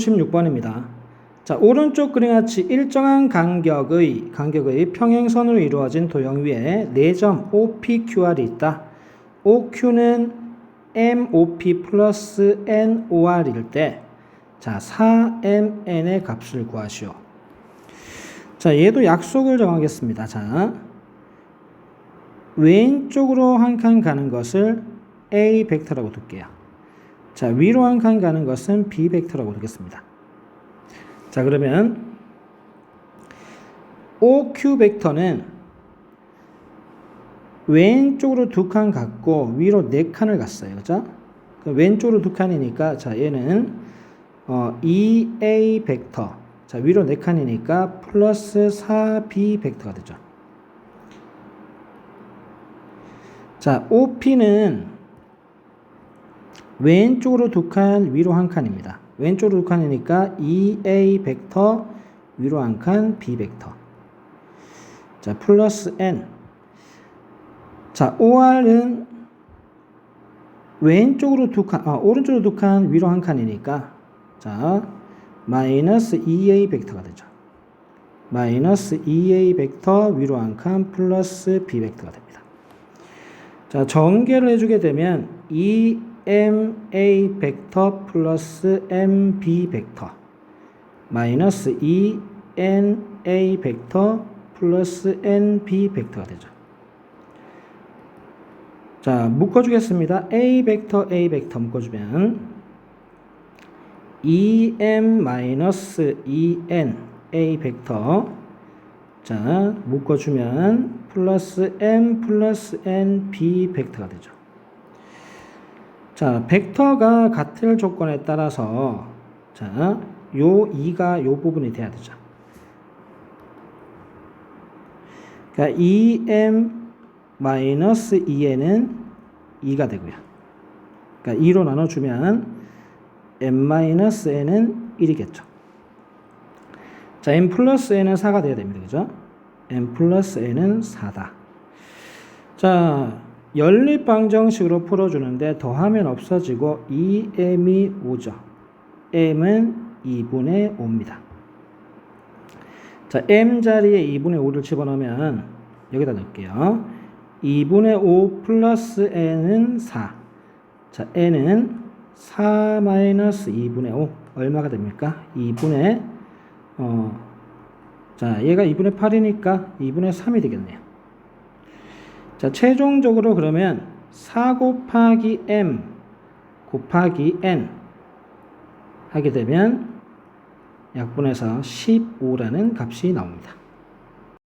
16번입니다. 자, 오른쪽 그림같이 일정한 간격의 간격의 평행선으로 이루어진 도형 위에 4점 OPQR이 있다. OQ는 MOP 플러스 NOR일 때 자, 4MN의 값을 구하시오. 자, 얘도 약속을 정하겠습니다. 자, 왼쪽으로 한 칸 가는 것을 A 벡터라고 둘게요. 자, 위로 한 칸 가는 것은 B 벡터라고 두겠습니다. 자, 그러면 OQ 벡터는 왼쪽으로 두 칸 갔고 위로 네 칸을 갔어요. 그죠? 그 왼쪽으로 두 칸이니까 자, 얘는 어, 2A 벡터. 자, 위로 네 칸이니까 플러스 4B 벡터가 되죠. 자, OP는 왼쪽으로 두 칸, 위로 한 칸입니다. 왼쪽으로 두 칸이니까 2A 벡터, 위로 한 칸, B 벡터. 자, 플러스 N. 자, OR은 왼쪽으로 두 칸, 아, 오른쪽으로 두 칸, 위로 한 칸이니까 자, 마이너스 2A 벡터가 되죠. 마이너스 2A 벡터, 위로 한 칸, 플러스 B 벡터가 됩니다. 자, 전개를 해주게 되면 2MA 벡터 플러스 MB 벡터 마이너스 2NA 벡터 플러스 NB 벡터가 되죠. 자, 묶어주겠습니다. A 벡터, A 벡터 묶어주면 2M 마이너스 2N A 벡터 자, 묶어주면 플러스 M 플러스 N B 벡터가 되죠. 자, 벡터가 같을 조건에 따라서 자, 요 2가 요 부분이 돼야 되죠. 그러니까 2M 마이너스 2N은 2가 되고요. 그러니까 2로 나눠 주면 M 마이너스 N은 1이겠죠. 자, M 플러스 N은 4가 돼야 됩니다. 그죠? M 플러스 N은 4다. 자, 연립방정식으로 풀어주는데 더하면 없어지고 2M이 5죠. M은 2분의 5입니다. 자, M 자리에 2분의 5를 집어넣으면 여기다 넣을게요. 2분의 5 플러스 N은 4. 자, N은 4 마이너스 2분의 5. 얼마가 됩니까? 2분의 어, 자, 얘가 2분의 8이니까 2분의 3이 되겠네요. 자, 최종적으로 그러면 4 곱하기 m 곱하기 n 하게 되면 약분해서 15라는 값이 나옵니다.